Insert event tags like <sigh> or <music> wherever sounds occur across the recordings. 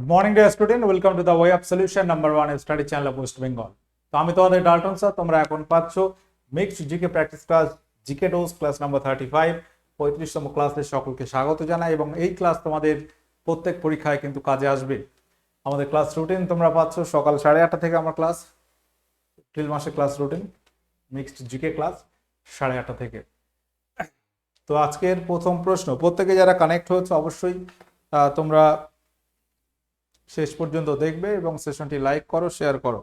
Good morning dear student welcome to the way of solution number one study channel of West Bengal তো আমি তোমাদের Dalton sir তোমরা এখন পাচ্ছ mixed GK practice class GK dose class number thirty five পঁয়ত্রিশতম ক্লাসে সকলকে স্বাগত জানাই এবং এই ক্লাস তোমাদের প্রত্যেক পরীক্ষায় কিন্তু কাজে আসবে। আমাদের ক্লাস রুটিন তোমরা পাচ্ছ সকাল সাড়ে আটটা থেকে আমার ক্লাস এপ্রিল মাসে class routine mixed GK class সাড়ে আটটা থেকে। তো আজকের প্রথম প্রশ্ন, প্রত্যেকে যারা কানেক্ট হয়েছে অবশ্যই তোমরা শেষ পর্যন্ত দেখবে এবং সেশনটি লাইক করো শেয়ার করো।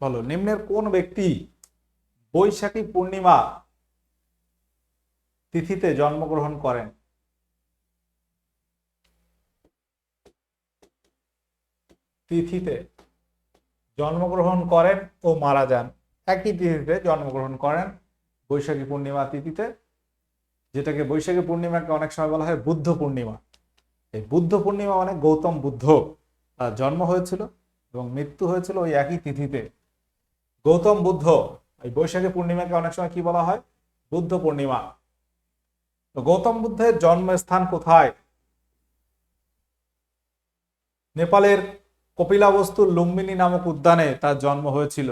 বলো নিম্নের কোন ব্যক্তি বৈশাখী পূর্ণিমা তিথিতে জন্মগ্রহণ করেন? তিথিতে জন্মগ্রহণ করেন ও মারা যান। একই তিথিতে জন্মগ্রহণ করেন বৈশাখী পূর্ণিমা তিথিতে, যেটাকে বৈশাখী পূর্ণিমাকে অনেক সময় বলা হয় বুদ্ধ পূর্ণিমা। এই বুদ্ধ পূর্ণিমা মানে গৌতম বুদ্ধ, তার জন্ম হয়েছিল এবং মৃত্যু হয়েছিল ওই একই তিথিতে। গৌতম বুদ্ধ, এই বৈশাখী পূর্ণিমাকে অনেক সময় কি বলা হয়? বুদ্ধ পূর্ণিমা। তো গৌতম বুদ্ধের জন্মস্থান কোথায়? নেপালের কপিলাবস্তুর লুম্বিনী নামক উদ্যানে তার জন্ম হয়েছিল।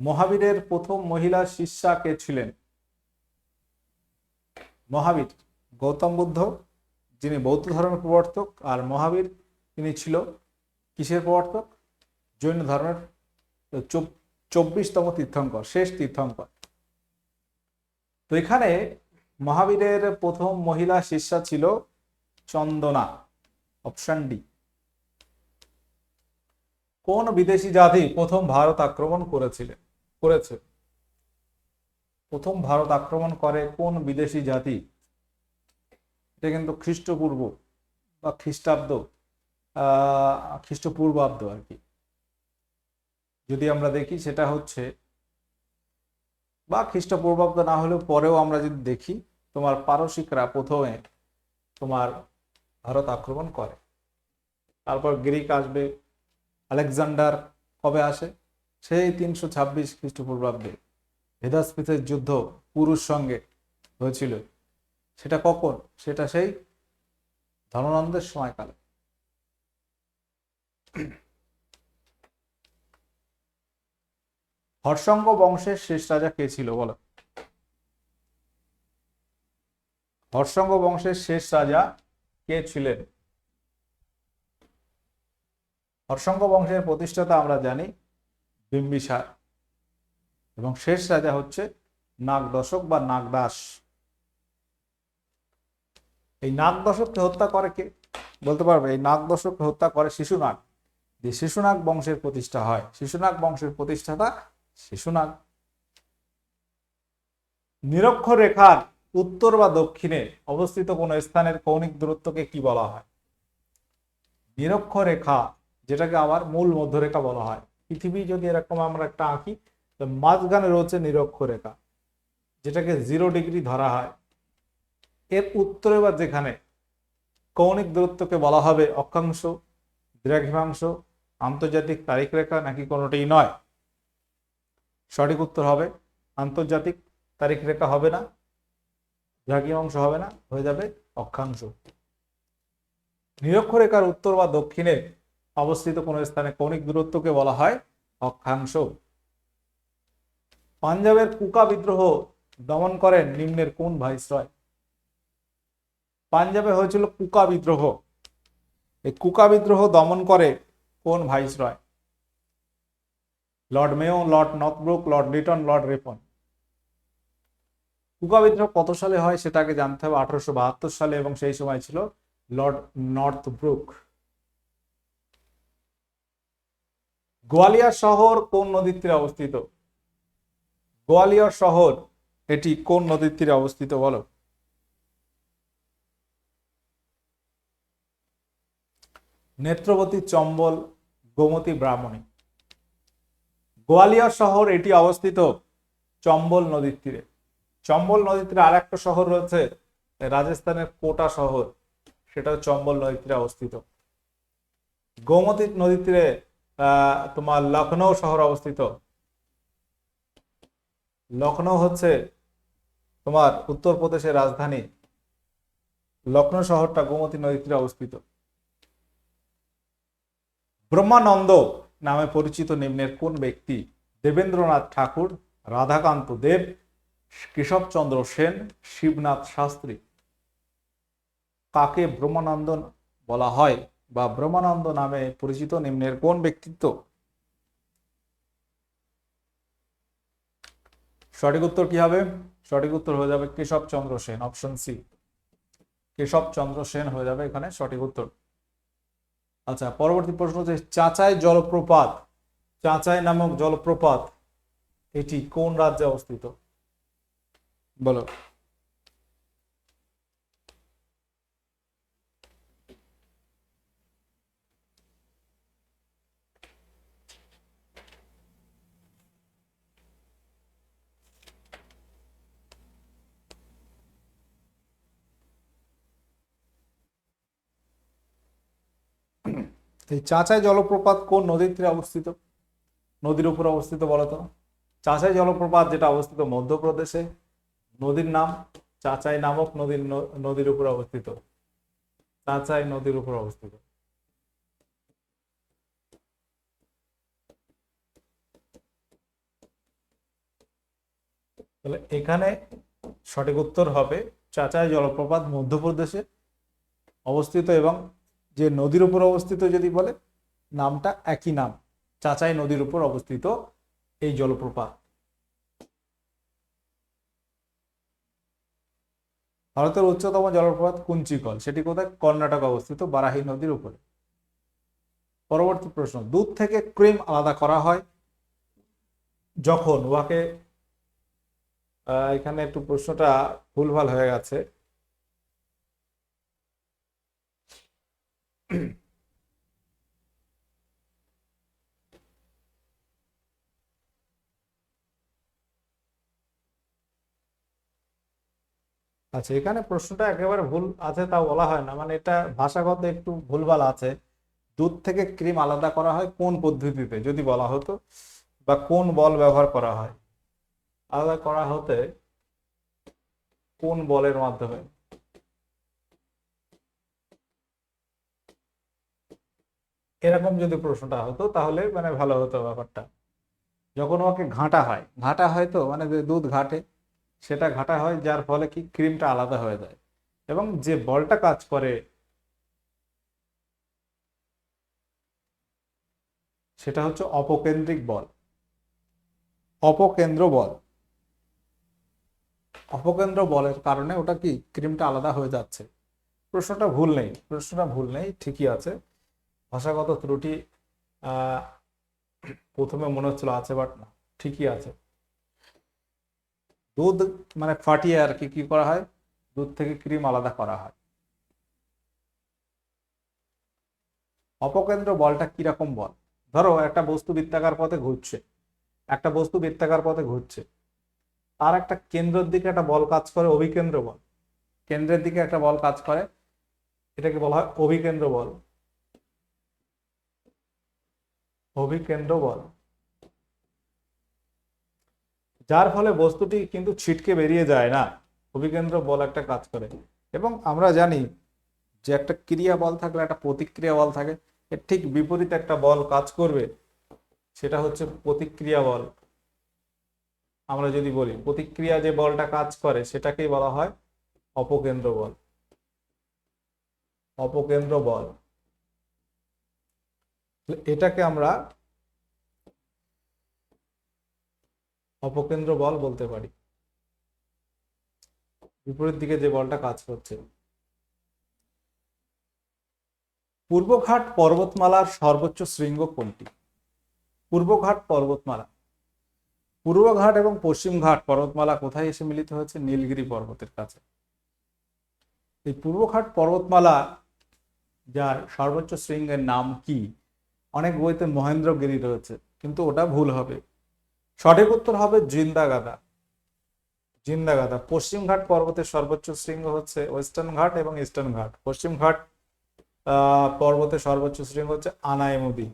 মহাবীরের প্রথম মহিলা শিষ্যা কে ছিলেন? মহাবীর গৌতম বুদ্ধ, যিনি বৌদ্ধ ধর্মের প্রবর্তক, আর মহাবীর তিনি ছিল কিসের প্রবর্তক? জৈন ধর্মের চব্বিশতম তীর্থঙ্কর শেষ তীর্থঙ্কর। তো এখানে মহাবীরের প্রথম মহিলা শিষ্যা ছিল চন্দনা, অপশন ডি। কোন বিদেশি জাতি প্রথম ভারত আক্রমণ করেছিলেন? করেছে। প্রথম ভারত আক্রমণ করে কোন বিদেশি জাতি? এটা কিন্তু খ্রিস্টপূর্ব বা খ্রিস্টাব্দ খ্রিস্টপূর্বাব্দ আর কি। যদি আমরা দেখি সেটা হচ্ছে, বা খ্রিস্টপূর্বাব্দ না হলেও পরেও আমরা যদি দেখি, তোমার পারসিকরা প্রথমে তোমার ভারত আক্রমণ করে। তারপর গ্রিক আসবে, আলেকজান্ডার কবে আসে? সেই তিনশো ছাব্বিশ খ্রিস্টপূর্বাব্দে ভেদাস্পিতের যুদ্ধ পুরুষ সঙ্গে হয়েছিল। সেটা কখন? সেটা সেই ধননন্দের সময়কালে। হর্ষঙ্গ বংশের শেষ রাজা কে ছিল বলো? হর্ষঙ্গ বংশের শেষ রাজা কে ছিলেন? হর্ষঙ্গ বংশের প্রতিষ্ঠাতা আমরা জানি বিম্বিসার। এবং শেষ রাজা হচ্ছে নাগ দশক বা নাগদাস। এই নাগ দশককে হত্যা করে কে? বলতে পারবে, এই নাগ দশককে হত্যা করে শিশুনাগ। যে শিশুনাগ বংশের প্রতিষ্ঠা হয়, শিশুনাগ বংশের প্রতিষ্ঠাতা শিশুনাগ। নিরক্ষর রেখার উত্তর বা দক্ষিণে অবস্থিত কোন স্থানের কৌণিক দূরত্বকে কি বলা হয়? নিরক্ষরেখা, যেটাকে আবার মূল মধ্যরেখা বলা হয়। পৃথিবী যদি এরকম আমরা একটা আঁকি, তো মাঝখানে রয়েছে নিরক্ষরেখা, যেটাকে জিরো ডিগ্রি ধরা হয়। এর উত্তরে বা যেখানে, কৌণিক দূরত্বকে বলা হবে অক্ষাংশ, দ্রাঘিমাংশ, আন্তর্জাতিক তারিখ রেখা, নাকি কোনোটাই নয়? সঠিক উত্তর হবে, আন্তর্জাতিক তারিখ রেখা হবে না, দ্রাঘিমাংশ হবে না, হয়ে যাবে অক্ষাংশ। নিরক্ষরেখার উত্তর বা দক্ষিণে অবস্থিত কোন স্থানে কৌণিক দূরত্বকে বলা হয় অক্ষাংশ। পাঞ্জাবের কুকা বিদ্রোহ দমন করেন নিম্নের কোন ভাইসরয়? পাঞ্জাবে হয়েছিল কুকা বিদ্রোহ। এই কুকা বিদ্রোহ দমন করে কোন viceroy? Lord Mayo Lord Northbrook Lord Lytton, Lord Ripon. Kuka বিদ্রোহ কত সালে হয় সেটাকে জানতে হবে। আঠারোশো বাহাত্তর সালে এবং সেই সময় ছিল লর্ড নর্থ গোয়ালিয়র শহর কোন নদীর তীরে অবস্থিত? গোয়ালিয়র শহর, এটি কোন নদীর তীরে অবস্থিত বলো? নেত্রবতী চম্বল, গোমতী ব্রাহ্মণী। গোয়ালিয়র শহর, এটি অবস্থিত চম্বল নদীর তীরে। চম্বল নদীর তীরে আর একটা শহর রয়েছে, রাজস্থানের কোটা শহর সেটা চম্বল নদীর তীরে অবস্থিত। গোমতী নদীর তীরে তোমার লখনৌ শহর অবস্থিত। লখনৌ হচ্ছে তোমার উত্তরপ্রদেশের রাজধানী। লখনৌ শহরটা গোমতী নদীর তীরে অবস্থিত। ব্রহ্মানন্দ নামে পরিচিত নিম্নের কোন ব্যক্তি? দেবেন্দ্রনাথ ঠাকুর, রাধাকান্ত দেব, কেশবচন্দ্র সেন, শিবনাথ শাস্ত্রী। কাকে ব্রহ্মানন্দ বলা হয়? বা ব্রহ্মানন্দ নামে পরিচিত নিম্নের কোন ব্যক্তিত্ব? সঠিক উত্তর কি হবে? সঠিক উত্তর হয়ে যাবে কেশবচন্দ্র সেন অপশন সি কেশবচন্দ্র সেন হয়ে যাবে এখানে সঠিক উত্তর। আচ্ছা পরবর্তী প্রশ্ন হচ্ছে, চাচাই জলপ্রপাত, চাচাই নামক জলপ্রপাত এটি কোন রাজ্যে অবস্থিত? বলো। এই চাচাই জলপ্রপাত কোন নদীর তীরে অবস্থিত? নদীর উপর অবস্থিত বলতো চাচাই জলপ্রপাত যেটা অবস্থিত মধ্যপ্রদেশে, নদীর নাম চাঁচাই নামক নদীর নদীর উপর অবস্থিত। চাঁচাই নদীর উপর অবস্থিত। তাহলে এখানে সঠিক উত্তর হবে চাচাই জলপ্রপাত মধ্যপ্রদেশে অবস্থিত এবং যে নদীর উপর অবস্থিত যদি বলে, নামটা একই নাম। চাচাই নদীর উপর অবস্থিত এই জলপ্রপাত। ভারতের উচ্চতম জলপ্রপাত কুঞ্চিকল। সেটি কোথায়? কর্ণাটক অবস্থিত বারাহি নদীর উপরে। পরবর্তী প্রশ্ন, দুধ থেকে ক্রিম আলাদা করা হয়? যখন? উহাকে এখানে একটু প্রশ্নটা ভুলভাল হয়ে গেছে। <clears throat> আচ্ছা এখানে প্রশ্নটা একেবারে ভুল আছে তা বলা হয় না। মানে এটা ভাষাগত একটু ভুলভাল আছে। দুধ থেকে ক্রিম আলাদা করা হয় কোন পদ্ধতিতে, যদি বলা হতো, বা কোন বল ব্যবহার করা হয়? আলাদা করা হতে কোন বলের মাধ্যমে? এরকম যদি প্রশ্নটা হতো, তাহলে মানে ভালো হতো ব্যাপারটা। যখন ওকে ঘাঁটা হয় ঘাঁটা হয় তো মানে দুধ ঘাটে, সেটা ঘাঁটা হয়, যার ফলে কি ক্রিমটা আলাদা হয়ে যায়। এবং যে বলটা কাজ করে, সেটা হচ্ছে অপকেন্দ্রিক বল। অপকেন্দ্র বল। অপকেন্দ্র বলের কারণে ওটা কি, ক্রিমটা আলাদা হয়ে যাচ্ছে। প্রশ্নটা ভুল নেই, প্রশ্নটা ভুল নেই, ঠিকই আছে। ভাষাগত ত্রুটি প্রথমে মনে হচ্ছিল আছে বাট না ঠিকই আছে। দুধ মানে ফাটিয়ে আর কি কি করা হয়? দুধ থেকে ক্রিম আলাদা করা হয়। অপকেন্দ্র বলটা কীরকম বল? ধরো একটা বস্তু বৃত্তাকার পথে ঘুরছে। একটা বস্তু বৃত্তাকার পথে ঘুরছে। আর একটা কেন্দ্রের দিকে একটা বল কাজ করে, অভিকেন্দ্র বল। কেন্দ্রের দিকে একটা বল কাজ করে, এটাকে বলা হয় অভিকেন্দ্র বল। অভিকেন্দ্র বল যার ফলে বস্তুটি কিন্তু ছিটকে বেরিয়ে যায় না। অভিকেন্দ্র বল একটা কাজ করে। এবং আমরা জানি যে একটা ক্রিয়া বল থাকলে, একটা প্রতিক্রিয়া বল থাকে, এর ঠিক বিপরীত একটা বল কাজ করবে, সেটা হচ্ছে প্রতিক্রিয়া বল। আমরা যদি বলি, প্রতিক্রিয়া যে বলটা কাজ করে, সেটাকেই বলা হয় অপকেন্দ্র বল অপকেন্দ্র বল এটাকে আমরা অপকেন্দ্র বল বলতে পারি। বিপরীত দিকে যে বলটা কাজ করছে। পূর্বঘাট পর্বতমালার সর্বোচ্চ শৃঙ্গ কোনটি? পূর্বঘাট পর্বতমালা। পূর্বঘাট এবং পশ্চিমঘাট পর্বতমালা কোথায় এসে মিলিত হয়েছে? নীলগিরি পর্বতের কাছে। এই পূর্বঘাট পর্বতমালা যার সর্বোচ্চ শৃঙ্গের নাম কি? অনেক বইতে মহেন্দ্রগিরি রয়েছে কিন্তু ওটা ভুল হবে। সঠিক উত্তর হবে জিন্দাগাদা। জিন্দাগাদা, পশ্চিম ঘাট পর্বতের সর্বোচ্চ শৃঙ্গ হচ্ছে ওয়েস্টার্ন ঘাট এবং ইস্টার্ন ঘাট। পশ্চিম ঘাট পর্বতের সর্বোচ্চ শৃঙ্গ হচ্ছে আনাইমুদি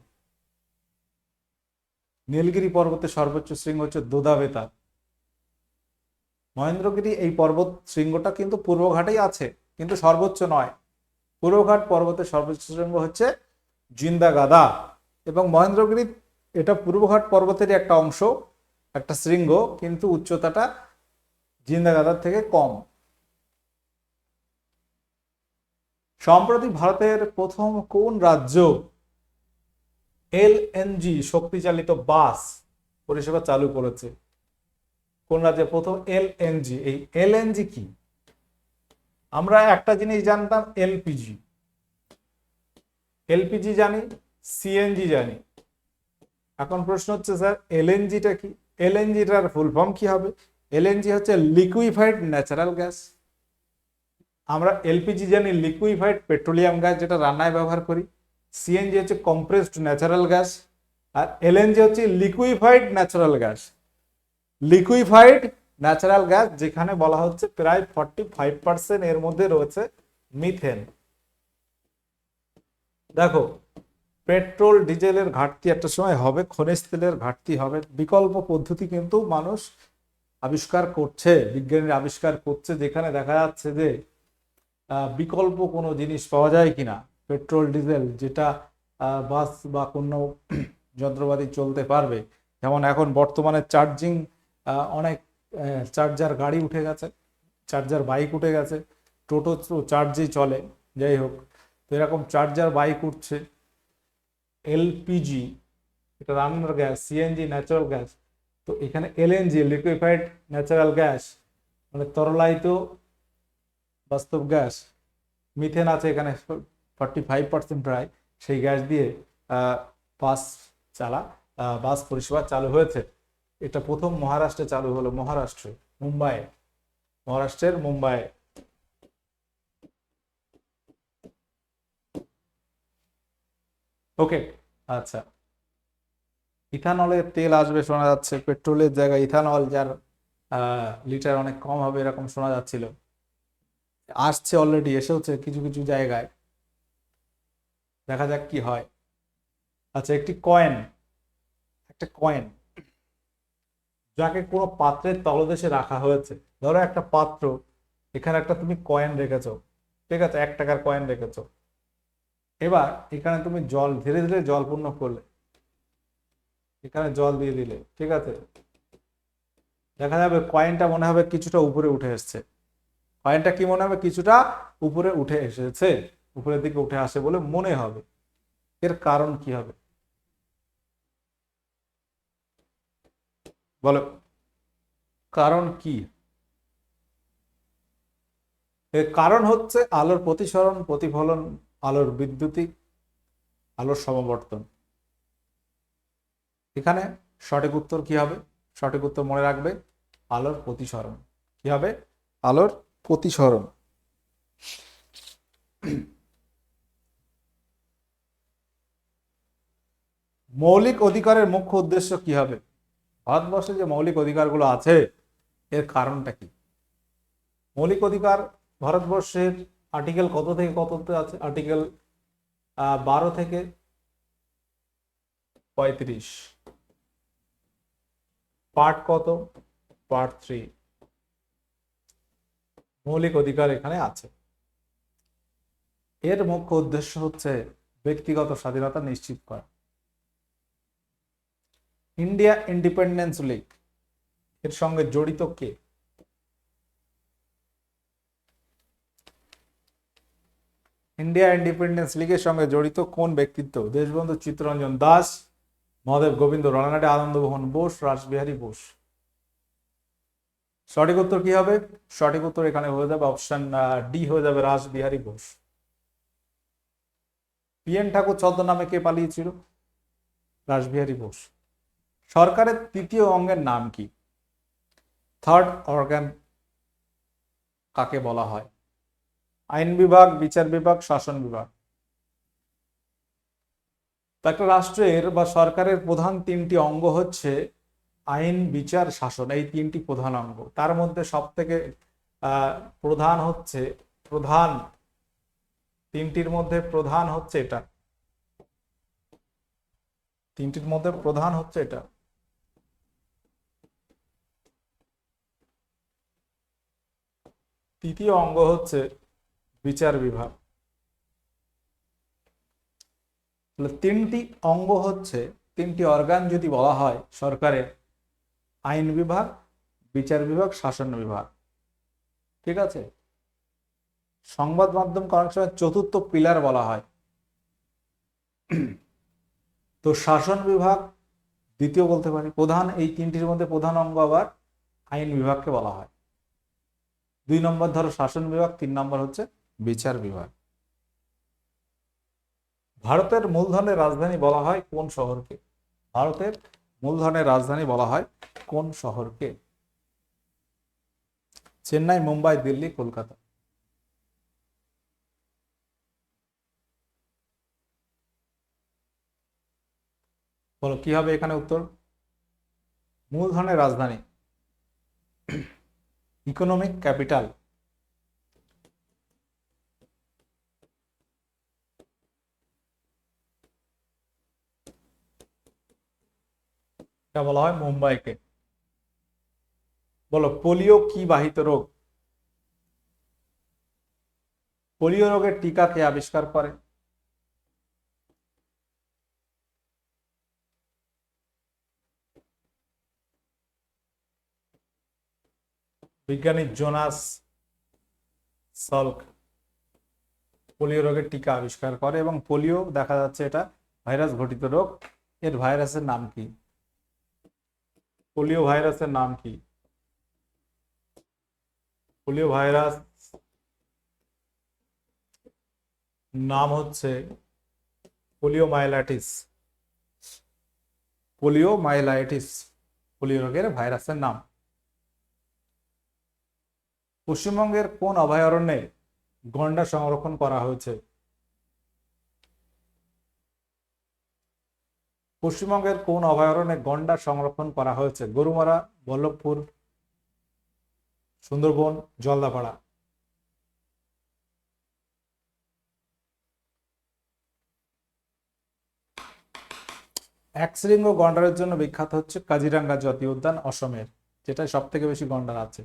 নীলগিরি পর্বতের সর্বোচ্চ শৃঙ্গ হচ্ছে দোদা বেতাল মহেন্দ্রগিরি এই পর্বত শৃঙ্গটা কিন্তু পূর্বঘাটেই আছে, কিন্তু সর্বোচ্চ নয়। পূর্বঘাট পর্বতের সর্বোচ্চ শৃঙ্গ হচ্ছে জিন্দাগাদা এবং মহেন্দ্রগিরি এটা পূর্বঘাট পর্বতেরই একটা অংশ, একটা শৃঙ্গ, কিন্তু উচ্চতাটা জিন্দাগাদার থেকে কম। সম্প্রতি ভারতের প্রথম কোন রাজ্য এলএনজি শক্তিচালিত বাস পরিষেবা চালু করেছে? কোন রাজ্যে প্রথম এলএনজি এই এলএনজি কি? আমরা একটা জিনিস জানতাম এলপিজি এলপিজি জানি, সিএনজি জানি। এখন প্রশ্ন হচ্ছে, স্যার, এলএনজিটা কি? এলএনজিটার ফুল ফর্ম কি হবে? এলএনজি হচ্ছে লিকুইফাইড ন্যাচারাল গ্যাস। আমরা এলপিজি জানি, লিকুইফাইড পেট্রোলিয়াম গ্যাস যেটা রান্নায় ব্যবহার করি। সিএনজি হচ্ছে কম্প্রেসড ন্যাচারাল গ্যাস। আর এলএনজি হচ্ছে liquefied natural gas. Liquefied natural gas যেখানে বলা হচ্ছে প্রায় ফর্টি ফাইভ পার্সেন্ট এর মধ্যে রয়েছে মিথেন। দেখো, পেট্রোল, ডিজেলের ঘাটতি একটা সময় হবে, খনিজ তেলের ঘাটতি হবে। বিকল্প পদ্ধতি কিন্তু মানুষ আবিষ্কার করছে, বিজ্ঞানীরা আবিষ্কার করছে, যেখানে দেখা যাচ্ছে যে বিকল্প কোনো জিনিস পাওয়া যায় কিনা। পেট্রোল, ডিজেল যেটা বাস বা কোনো <clears throat> যন্ত্রপাতি চলতে পারবে। যেমন এখন বর্তমানে চার্জিং অনেক চার্জার গাড়ি উঠে গেছে, চার্জার বাইক উঠে গেছে, টোটো চার্জেই চলে। যাই হোক তো এরকম চার্জার বাইক উঠছে এলপিজি এটা রান্নার গ্যাস সিএনজি ন্যাচারাল গ্যাস তো এখানে এলএনজি লিকুইফাইড ন্যাচারাল গ্যাস মানে তরলায়িত বাস্তব গ্যাস মিথেন আছে এখানে ফর্টি ফাইভ পার্সেন্ট প্রায়, সেই গ্যাস দিয়ে বাস চালা বাস পরিষেবা চালু হয়েছে। এটা প্রথম মহারাষ্ট্রে চালু হলো, মহারাষ্ট্রে মুম্বাই মহারাষ্ট্রের মুম্বাই ওকে আচ্ছা। ইথানলের তেল আসবে শোনা যাচ্ছে, পেট্রোলের জায়গায় ইথানল, যার লিটার অনেক কম হবে এরকম শোনা যাচ্ছিল। আসছে অলরেডি এসেওছে কিছু কিছু জায়গায়। দেখা যাক কি হয়। আচ্ছা একটি কয়েন একটা কয়েন যাকে কোনো পাত্রের তলদেশে রাখা হয়েছে। ধরো একটা পাত্র, এখানে একটা তুমি কয়েন রেখেছো। ঠিক আছে, এক টাকার কয়েন রেখেছো। এবার এখানে তুমি জল, ধীরে ধীরে জল পূর্ণ করলে। এখানে জল দিয়ে দিলে, ঠিক আছে? দেখা যাবে কয়েনটা মনে হবে কিছুটা উপরে উঠে এসছে। কয়েনটা কি মনে হবে? কিছুটা উপরে উঠে এসেছে। উপরের দিকে উঠে আসে বলে মনে হবে। এর কারণ কি হবে? বলো। কারণ কি? এর কারণ হচ্ছে আলোর প্রতিসরণ, প্রতিফলন আলোর বিদ্যুতিক, আলোর সমবর্তন। এখানে সঠিক উত্তর কি হবে? সঠিক উত্তর মনে রাখবে, আলোর প্রতিসরণ। কি হবে? আলোর প্রতিসরণ। মৌলিক অধিকারের মুখ্য উদ্দেশ্য কি হবে? ভারতবর্ষে যে মৌলিক অধিকারগুলো আছে, এর কারণটা কি? মৌলিক অধিকার ভারতবর্ষের আর্টিকেল কত থেকে কততে আছে? আর্টিকেল বারো থেকে পঁয়ত্রিশ। পার্ট কত? পার্ট থ্রি মৌলিক অধিকার এখানে আছে। এর মুখ্য উদ্দেশ্য হচ্ছে ব্যক্তিগত স্বাধীনতা নিশ্চিত করা। ইন্ডিয়া ইন্ডিপেন্ডেন্স লিগ এর সঙ্গে জড়িত কে? ইন্ডিয়া ইন্ডিপেন্ডেন্স লীগের সঙ্গে জড়িত কোন ব্যক্তিত্ব? দেশবন্ধু চিত্তরঞ্জন দাস, মহাদেব গোবিন্দ রানাঘাটে আনন্দমোহন বোস, রাসবিহারী বোস। সঠিক উত্তর কি হবে? সঠিক উত্তর এখানে হয়ে যাবে অপশন ডি হয়ে যাবে রাসবিহারী বোস। পিএন ঠাকুর ছদ্মনামে কে পালিয়েছিল? রাসবিহারী বোস। সরকারের তৃতীয় অঙ্গের নাম কি? থার্ড অর্গান কাকে বলা হয়? আইন বিভাগ, বিচার বিভাগ, শাসন বিভাগ। একটা রাষ্ট্রের বা সরকারের প্রধান তিনটি অঙ্গ হচ্ছে আইন, বিচার, শাসন, এই তিনটি প্রধান অঙ্গ। তার মধ্যে সব থেকে প্রধান হচ্ছে, প্রধান তিনটির মধ্যে প্রধান হচ্ছে এটা। তিনটির মধ্যে প্রধান হচ্ছে এটা। তৃতীয় অঙ্গ হচ্ছে বিচার বিভাগ। তিনটি অঙ্গ হচ্ছে, তিনটি অর্গান যদি বলা হয় সরকারের, আইন বিভাগ, বিচার বিভাগ, শাসন বিভাগ। ঠিক আছে? সংবাদ মাধ্যমকে অনেক সময় চতুর্থ পিলার বলা হয়। তো শাসন বিভাগ দ্বিতীয় বলতে পারি, প্রধান, এই তিনটির মধ্যে প্রধান অঙ্গ আবার আইন বিভাগকে বলা হয়। দুই নম্বর ধরো শাসন বিভাগ, তিন নম্বর হচ্ছে বিচার বিভাগ। ভারতের মূলধনের রাজধানী বলা হয় কোন শহরকে? ভারতের মূলধনের রাজধানী বলা হয় কোন শহরকে? চেন্নাই, মুম্বাই, দিল্লি, কলকাতা। বলো, কি হবে এখানে উত্তর? মূলধনের রাজধানী। Economic capital. এটা বলা হয় মুম্বাইকে। বলো, পোলিও কি বাহিত রোগ? পোলিও রোগের টিকা কে আবিষ্কার করে? বিজ্ঞানী জোনাস সলক পোলিও রোগের টিকা আবিষ্কার করে এবং পোলিও, দেখা যাচ্ছে এটা ভাইরাস ঘটিত রোগ। এর ভাইরাসের নাম কি? পোলিও ভাইরাসের নাম কি? পোলিও ভাইরাস নাম হচ্ছে polio myelitis polio myelitis polio রোগের ভাইরাসের নাম। পশ্চিমবঙ্গের কোন অভয়ারণ্যে গন্ডা সংরক্ষণ করা হয়েছে? পশ্চিমবঙ্গের কোন অভয়ারণ্যে গন্ডা সংরক্ষণ করা হয়েছে? গরুমারা, বল্লভপুর, সুন্দরবন, জলদাপাড়া। একশৃঙ্গ গন্ডারের জন্য বিখ্যাত হচ্ছে কাজিরাঙ্গা জাতীয় উদ্যান অসমের যেটা সব থেকে বেশি গন্ডার আছে।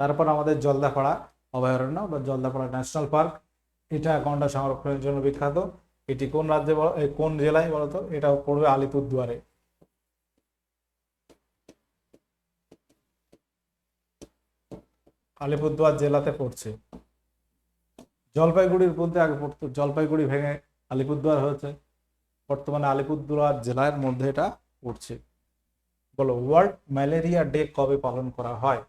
তারপর আমাদের জলদাপাড়া অভয়ারণ্য বা জলদাপাড়া ন্যাশনাল পার্ক, এটা গন্ডা সংরক্ষণের জন্য বিখ্যাত। এটি কোন রাজ্যে কোন জেলায় বলতো এটা পড়বে আলিপুরদুয়ারে। আলিপুরদুয়ার জেলাতে পড়ছে। জলপাইগুড়ির মধ্যে আগে পড়তো, জলপাইগুড়ি ভেঙে আলিপুরদুয়ার হয়েছে। বর্তমানে আলিপুরদুয়ার জেলার মধ্যে এটা পড়ছে। বলো, ওয়ার্ল্ড ম্যালেরিয়া ডে কবে পালন করা হয়?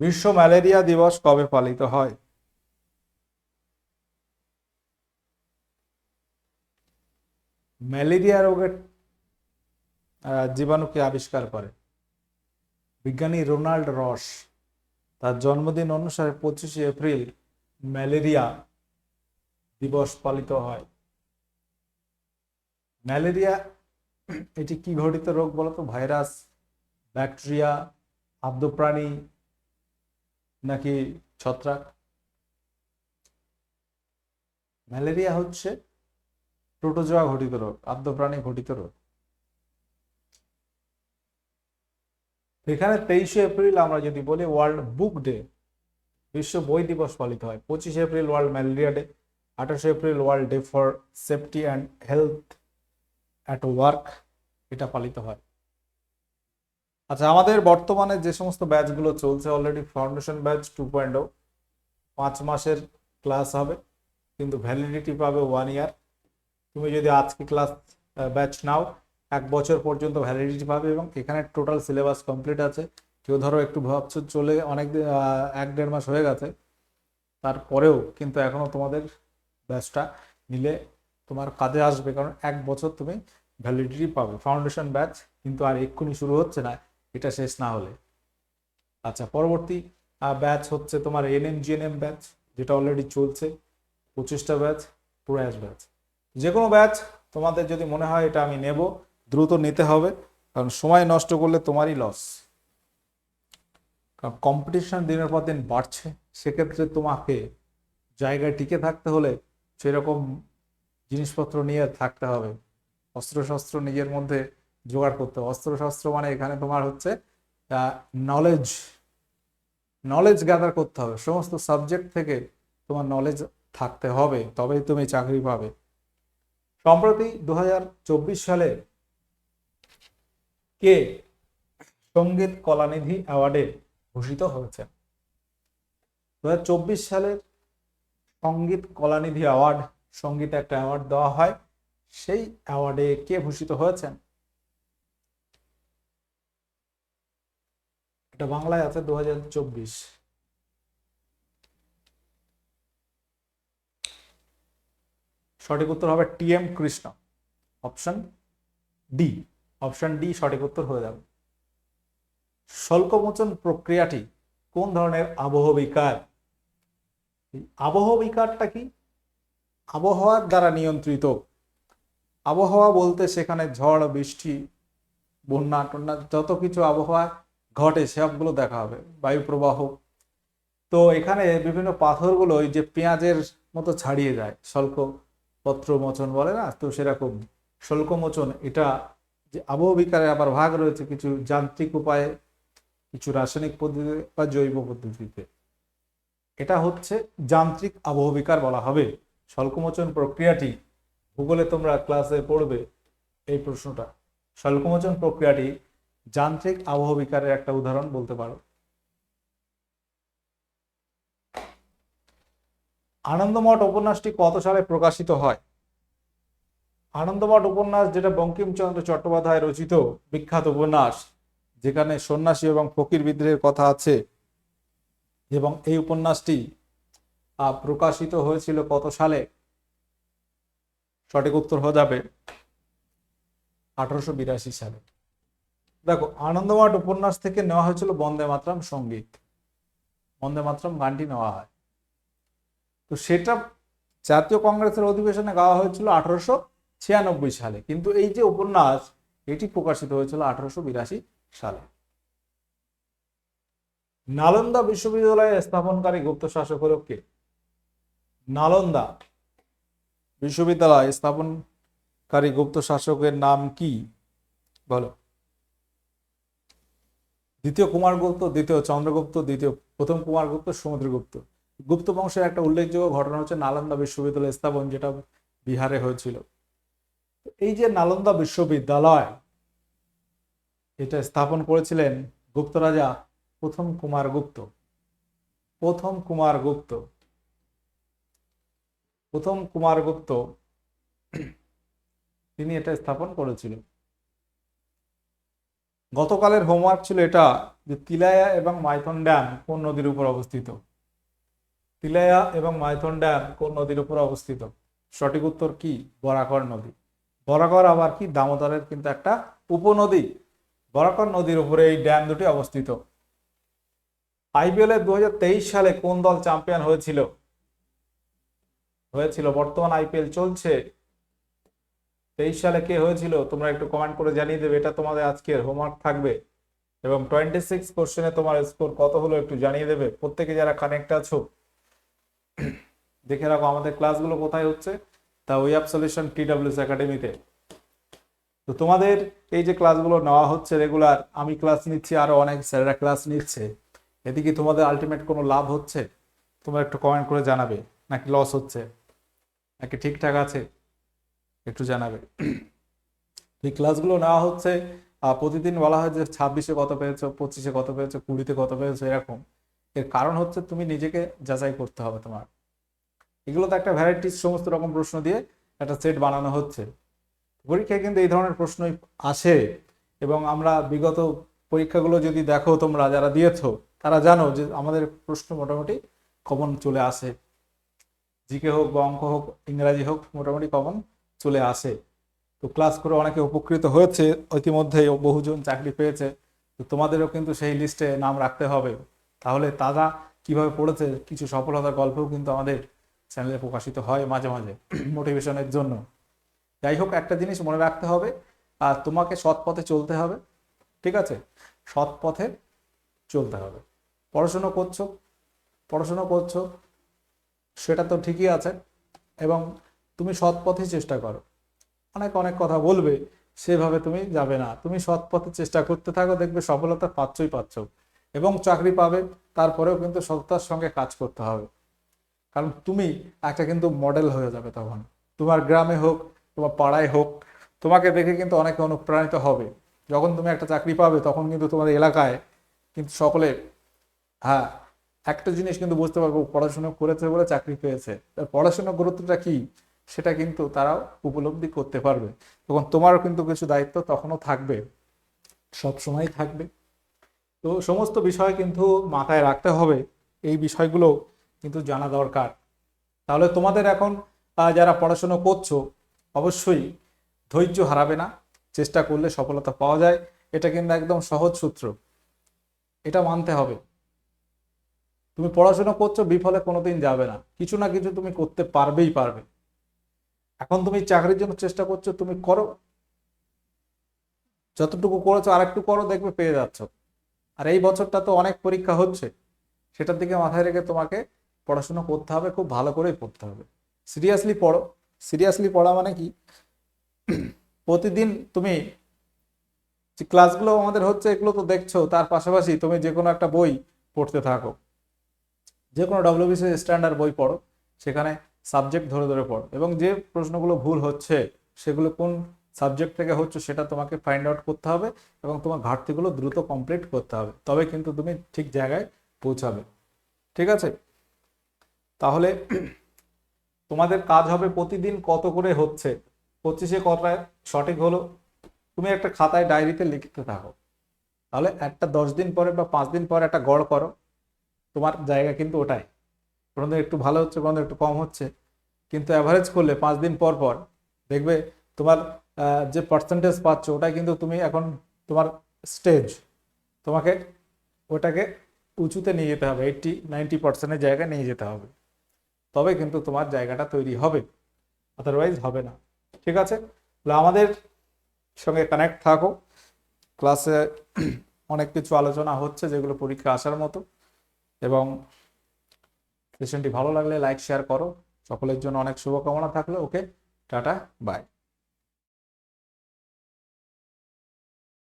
বিশ্ব ম্যালেরিয়া দিবস কবে পালিত হয়? ম্যালেরিয়া রোগের জীবাণুকে আবিষ্কার করে। বিজ্ঞানী রোনাল্ড রস তার জন্মদিন অনুসারে পঁচিশে এপ্রিল ম্যালেরিয়া দিবস পালিত হয়। ম্যালেরিয়া, এটি কি ঘটিত রোগ বলতো? ভাইরাস, ব্যাকটেরিয়া, আদ্যপ্রাণী নাকি ছত্রাক? ম্যালেরিয়া হচ্ছে প্রোটোজোয়া ঘটিত রোগ আদ্যপ্রাণী ঘটিত রোগ। এখানে তেইশে এপ্রিল আমরা যদি বলি ওয়ার্ল্ড বুক ডে বিশ্ব বই দিবস পালিত হয়। পঁচিশে এপ্রিল ওয়ার্ল্ড ম্যালেরিয়া ডে আঠাশে April world day for safety and health at work এটা পালিত হয়। আচ্ছা আমাদের বর্তমানে যে সমস্ত ব্যাচগুলো চলছে already foundation batch two point ও পাঁচ মাসের ক্লাস হবে, কিন্তু ভ্যালিডিটি পাবে ওয়ান ইয়ার তুমি যদি আজকে ক্লাস ব্যাচ নাও, এক বছর পর্যন্ত ভ্যালিডিটি পাবে এবং এখানে টোটাল সিলেবাস কমপ্লিট আছে। কেউ ধরো একটু ভাবছ চলে অনেক এক দেড় মাস হয়ে গেছে, তারপরেও কিন্তু এখনও তোমাদের ব্যাচটা নিলে তোমার কাজে আসবে, কারণ এক বছর তুমি ভ্যালিডিটি পাবে। ফাউন্ডেশন ব্যাচ কিন্তু আর এক্ষুনি শুরু হচ্ছে না, এটা শেষ না হলে। আচ্ছা পরবর্তী ব্যাচ হচ্ছে তোমার এনএম জিএনএম ব্যাচ যেটা অলরেডি চলছে, পঁচিশটা ব্যাচ প্রয়াস ব্যাচ যে কোনো ব্যাচ, তোমাদের যদি মনে হয় এটা আমি নেব, দ্রুত নিতে হবে, কারণ সময় নষ্ট করলে তোমারই লস কারণ কম্পিটিশন দিনের পর দিন বাড়ছে, সেক্ষেত্রে তোমাকে জায়গায় টিকে থাকতে হলে সেরকম জিনিসপত্র নিয়ে থাকতে হবে। অস্ত্রশস্ত্র নিজের মধ্যে জোগাড় করতে হবে। অস্ত্রশস্ত্র মানে এখানে তোমার হচ্ছে নলেজ নলেজ গ্যাদার করতে হবে। সমস্ত সাবজেক্ট থেকে তোমার নলেজ থাকতে হবে, তবেই তুমি চাকরি পাবে। সম্প্রতি দু হাজার চব্বিশ সালে কে সংগীত কলানিধি অ্যাওয়ার্ডে ভূষিত হয়েছেন। দু সালের সংগীত কলানিধি অ্যাওয়ার্ড, সংগীত একটা অ্যাওয়ার্ড দেওয়া হয়, সেই অ্যাওয়ার্ডে কে ভূষিত হয়েছেন? এটা বাংলায় আছে দু হাজার চব্বিশ। সঠিক উত্তর হবে T M Krishna. Option D. Option D সঠিক উত্তর হয়ে যাবে। শুল্কমোচন প্রক্রিয়াটি কোন ধরনের আবহ বিকার? আবহ বিকারটা কি? আবহাওয়ার দ্বারা নিয়ন্ত্রিত। আবহাওয়া বলতে সেখানে ঝড়, বৃষ্টি, বন্যা, টন্যা, যত কিছু আবহাওয়া ঘটে সবগুলো দেখা হবে, বায়ু প্রবাহ। তো এখানে বিভিন্ন পাথরগুলো ওই যে পেঁয়াজের মতো ছাড়িয়ে যায় শল্ক পত্র মোচন বলে না? তো সেরকম শুল্ক মোচন এটা যে আবহবিকারের আবার ভাগ রয়েছে কিছু যান্ত্রিক উপায়ে, কিছু রাসায়নিক পদ্ধতিতে বা জৈব পদ্ধতিতে। এটা হচ্ছে যান্ত্রিক আবহবিকার বলা হবে। স্বল্পমোচন প্রক্রিয়াটি, ভূগোলে তোমরা ক্লাসে পড়বে এই প্রশ্নটা। স্বল্পমোচন প্রক্রিয়াটি যান্ত্রিক আবহবিকারের একটা উদাহরণ বলতে পারো। আনন্দমঠ উপন্যাসটি কত সালে প্রকাশিত হয়? আনন্দমঠ উপন্যাস যেটা বঙ্কিমচন্দ্র চট্টোপাধ্যায় রচিত বিখ্যাত উপন্যাস, যেখানে সন্ন্যাসী এবং ফকির বিদ্রোহের কথা আছে। এবং এই উপন্যাসটি প্রকাশিত হয়েছিল কত সালে? সঠিক উত্তর হয়ে যাবে। আঠারোশো বিরাশি সালে। দেখো, আনন্দমঠ উপন্যাস থেকে নেওয়া হয়েছিল বন্দে মাতরম সংগীত। বন্দে মাতরম গানটি নেওয়া হয়। তো সেটা জাতীয় কংগ্রেসের অধিবেশনে গাওয়া হয়েছিল আঠারোশো ছিয়ানব্বই সালে। কিন্তু এই যে উপন্যাস, এটি প্রকাশিত হয়েছিল আঠারোশো বিরাশি সালে। নালন্দা বিশ্ববিদ্যালয়ে স্থাপনকারী গুপ্ত শাসক হল কে? নালন্দা বিশ্ববিদ্যালয় স্থাপনকারী গুপ্ত শাসকের নাম কি? বলো। দ্বিতীয় কুমারগুপ্ত, দ্বিতীয় চন্দ্রগুপ্ত, দ্বিতীয় প্রথম কুমারগুপ্ত সমুদ্রগুপ্ত গুপ্ত বংশের একটা উল্লেখযোগ্য ঘটনা হচ্ছে নালন্দা বিশ্ববিদ্যালয় স্থাপন, যেটা বিহারে হয়েছিল। এই যে নালন্দা বিশ্ববিদ্যালয়, এটা স্থাপন করেছিলেন গুপ্ত রাজা প্রথম কুমার গুপ্ত। প্রথম কুমারগুপ্ত প্রথম কুমারগুপ্ত তিনি এটা স্থাপন করেছিলেন। গতকালের হোমওয়ার্ক ছিল এটা যে তিলায়া এবং মাইথন ড্যাম কোন নদীর উপর অবস্থিত। তিলায়া এবং মাইথন ড্যাম কোন নদীর উপর অবস্থিত? সঠিক উত্তর কি? বরাকর নদী। বরাকর আবার কি? দামোদরের কিন্তু একটা উপনদী। বরাকর নদীর উপরে এই ড্যাম দুটি অবস্থিত। আইপিএল এর দু সালে কোন দল চ্যাম্পিয়ন হয়েছিল? হয়েছিল, বর্তমান আইপিএল চলছে। তেইশ সালে কে হয়েছিল? তোমরা একটু কমেন্ট করে জানিয়ে দেবে, এটা তোমাদের আজকের হোমওয়ার্ক থাকবে। এবং টোয়েন্টি সিক্স কোশ্চেনে তোমার স্কোর কত হলো একটু জানিয়ে দেবে। প্রত্যেকে যারা কানেক্ট আছো দেখে রাখো আমাদের ক্লাসগুলো কোথায় হচ্ছে, তা ওই ওয়েব সলিউশন টিডাব্লিউএস একাডেমিতে তো তোমাদের এই যে ক্লাসগুলো নেওয়া হচ্ছে রেগুলার, আমি ক্লাস নিচ্ছি আরও অনেক স্যারেরা ক্লাস নিচ্ছে, এদিকে তোমাদের আলটিমেট কোনো লাভ হচ্ছে? তোমরা একটু কমেন্ট করে জানাবে, নাকি লস হচ্ছে? নাকি ঠিকঠাক আছে? একটু জানাবে। এই ক্লাসগুলো নেওয়া হচ্ছে প্রতিদিন বলা হয় যে ছাব্বিশে কত পেয়েছ, পঁচিশে কত পেয়েছ, কুড়িতে কত পেয়েছ, এরকম। এর কারণ হচ্ছে তুমি নিজেকে যাচাই করতে হবে তোমার। এগুলো তো একটা ভ্যারাইটিস সমস্ত রকম প্রশ্ন দিয়ে একটা সেট বানানো হচ্ছে। পরীক্ষায় কিন্তু এই ধরনের প্রশ্নই আসে এবং আমরা বিগত পরীক্ষাগুলো যদি দেখো তোমরা, যারা দিয়েছ, তারা জানো যে আমাদের প্রশ্ন মোটামুটি কমন চলে আসে। জিকে হোক বা অঙ্ক হোক, ইংরাজি হোক, মোটামুটি কমন চলে আসে। তো ক্লাস করে অনেকে উপকৃত হয়েছে, ইতিমধ্যেই বহুজন চাকরি পেয়েছে। তো তোমাদেরও কিন্তু সেই লিস্টে নাম রাখতে হবে। তাহলে তারা কীভাবে পড়েছে কিছু সফলতার গল্পও কিন্তু আমাদের চ্যানেলে প্রকাশিত হয় মাঝে মাঝে মোটিভেশনের জন্য। যাই হোক, একটা জিনিস মনে রাখতে হবে, আর তোমাকে সৎ পথে চলতে হবে, ঠিক আছে? সৎ পথে চলতে হবে। পড়াশুনো করছ পড়াশুনো করছ, সেটা তো ঠিকই আছে, এবং তুমি সৎ পথে চেষ্টা করো। অনেক অনেক কথা বলবে, সেভাবে তুমি যাবে না। তুমি সৎ পথে চেষ্টা করতে থাকো, দেখবে সফলতা পাচ্ছই পাচ্ছ। এবং চাকরি পাবে, তারপরেও কিন্তু সততার সঙ্গে কাজ করতে হবে। কারণ তুমি একটা কিন্তু মডেল হয়ে যাবে তখন। তোমার গ্রামে হোক, তোমার পাড়ায় হোক, তোমাকে দেখে কিন্তু অনেকে অনুপ্রাণিত হবে। যখন তুমি একটা চাকরি পাবে, তখন কিন্তু তোমার এলাকায় কিন্তু সকলে হ্যাঁ একটা জিনিস কিন্তু বুঝতে পারব পড়াশোনা করেছে বলে চাকরি পেয়েছে। তার পড়াশোনার গুরুত্বটা কি? সেটা কিন্তু তারাও উপলব্ধি করতে পারবে। তখন তোমারও কিন্তু কিছু দায়িত্ব তখনও থাকবে। সব সময় থাকবে। তো সমস্ত বিষয় কিন্তু মাথায় রাখতে হবে। এই বিষয়গুলো কিন্তু জানা দরকার। তাহলে তোমাদের এখন যারা পড়াশোনা করছ, অবশ্যই ধৈর্য হারাবে না। চেষ্টা করলে সফলতা পাওয়া যায়। এটা কিন্তু একদম সহজ সূত্র। এটা মানতে হবে। তুমি পড়াশোনা করছ, বিফলে কোনোদিন যাবে না। কিছু না কিছু তুমি করতে পারবেই পারবে। এখন তুমি চাকরির জন্য চেষ্টা করছ, তুমি করো। যতটুকু করেছ, আরেকটু করো, দেখবে পেয়ে যাচ্ছ। আর এই বছরটা তো অনেক পরীক্ষা হচ্ছে। সেটার দিকে মাথায় রেখে তোমাকে পড়াশোনা করতে হবে, খুব ভালো করেই পড়তে হবে। সিরিয়াসলি পড়ো। সিরিয়াসলি পড়া মানে কি? প্রতিদিন তুমি যে ক্লাসগুলো আমাদের হচ্ছে এগুলো তো দেখছ, তার পাশাপাশি তুমি যে কোনো একটা বই পড়তে থাকো। যে কোনো ডব্লিউবিসি স্ট্যান্ডার্ড বই পড়ো, সেখানে সাবজেক্ট ধরে ধরে পড়ো। এবং যে প্রশ্নগুলো ভুল হচ্ছে, সেগুলো কোন সাবজেক্ট থেকে হচ্ছে সেটা তোমাকে ফাইন্ড আউট করতে হবে এবং তোমার ঘাটতিগুলো দ্রুত কমপ্লিট করতে হবে। তবে কিন্তু তুমি ঠিক জায়গায় পৌঁছাবে। ঠিক আছে? তাহলে <clears throat> তোমাদের কাজ হবে প্রতিদিন কত করে হচ্ছে? পঁচিশে কটায় সঠিক হলো? তুমি একটা খাতায় ডায়েরিতে লিখতে থাকো। তাহলে একটা দশ দিন পরে বা পাঁচ দিন পরে একটা গড় করো। তোমার জায়গা কিন্তু ওটাই। কোনোদিন একটু ভালো হচ্ছে কোনোদিন একটু কম হচ্ছে। কিন্তু অ্যাভারেজ করলে পাঁচ দিন পর পর দেখবে তোমার যে পার্সেন্টেজ পাচ্ছ, ওটাই কিন্তু তুমি এখন তোমার স্টেজ তোমাকে ওটাকে উঁচুতে নিয়ে যেতে হবে এইটটি নাইনটি পার্সেন্টের জায়গায় নিয়ে যেতে হবে। তবে কিন্তু তোমার জায়গাটা তৈরি হবে আদারওয়াইজ হবে না। ঠিক আছে? তাহলে আমাদের সঙ্গে কানেক্ট থাকো। ক্লাসে অনেক কিছু আলোচনা হচ্ছে, যেগুলো পরীক্ষা আসার মতো। এবং সেশনটি ভালো লাগলে লাইক শেয়ার করো। সকলের জন্য অনেক শুভকামনা থাকলে ওকে টাটা বাই